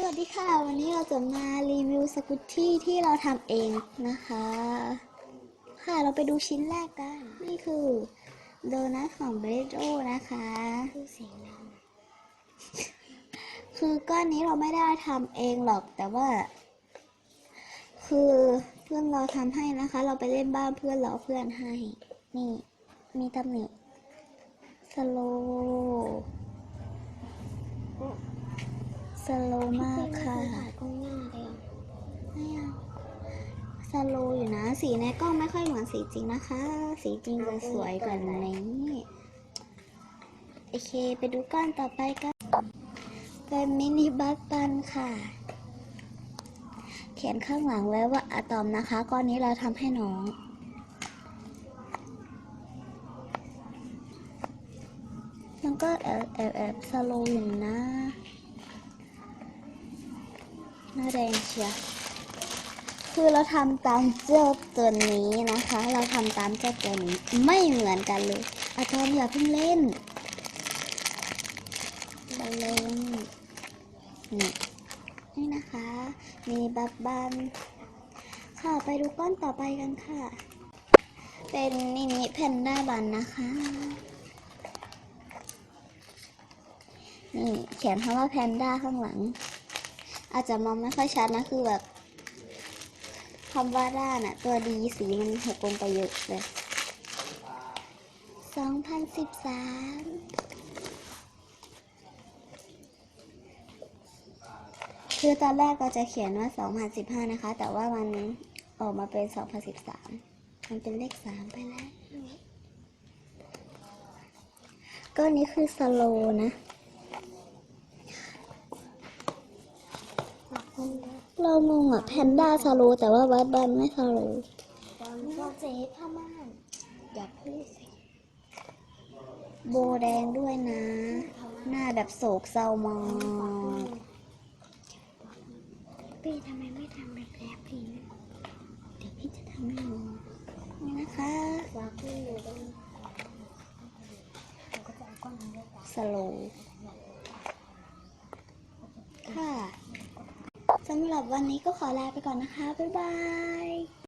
สวัสดีค่ะ วันนี้เราจะมารีวิวสกุตตี้ที่เราทำเองนะคะ ค่ะเราไปดูชิ้นแรกกัน นี่คือโดนัทของเบรโดนะคะคือเสียงดังคือก้อนนี้เราไม่ได้ทำเองหรอกแต่ว่า คือเพื่อนเราทำให้นะคะ เราไปเล่นบ้านเพื่อนเราเพื่อนให้ นี่ มีตำหนิสโล สโลมากค่ะกล้องหน้าเลยอะสโลอยู่นะ สีในกล้องไม่ค่อยเหมือนสีจริงนะคะ สีจริงจะสวยกว่านี้โอเค ไปดูก้อนต่อไปกันเป็นมินิบัตตันค่ะ เขียนข้างหลังไว้ว่าอะตอมนะคะ ก้อนนี้เราทำให้น้องมันก็แอบแอบแอบสโลอยู่นะ หน้าแดงเชียร์คือเราทำตามเจ้าตัวนี้นะคะ เราทำตามเจ้าตัวนี้ไม่เหมือนกันเลยอะตอมอย่าเพิ่งเล่นเราเล่นนี่นี่นะคะ มีบับบันค่ะไปดูก้อนต่อไปกันค่ะ เป็นมินิแพนด้าบันนะคะนี่เขียนคำว่าแพนด้าข้างหลัง อาจจะมองไม่ค่อยชัดนะคือแบบคำว่าด้านอะตัวดีสีมันหกลงไปเยอะเลยสองพันสิบสามคือตอนแรกเราจะเขียนว่า 2015 นะคะ แต่ว่ามันออกมาเป็น 2013 มันเป็นเลข 3 ไปแล้ว ก็นี้คือสโลนะ ขอบคุณนะ เรางงอะแพนด้าสโลแต่ว่าวัดบันไม่สโลตอนก็เจ๊ผ้าม่านอย่าพูดสิโบแดงด้วยนะ หน้าแบบโศกเศร้ามากพี่ทำไมไม่ทำแบบแรปพี่นะเดี๋ยวพี่จะทำให้ดูนี่นะคะวางขึ้นอยู่ตรงนี้เราก็จะเอากล้องนี้ไว้ก่อน สโลค่ะ สำหรับวันนี้ก็ขอลาไปก่อนนะคะ บ๊ายบาย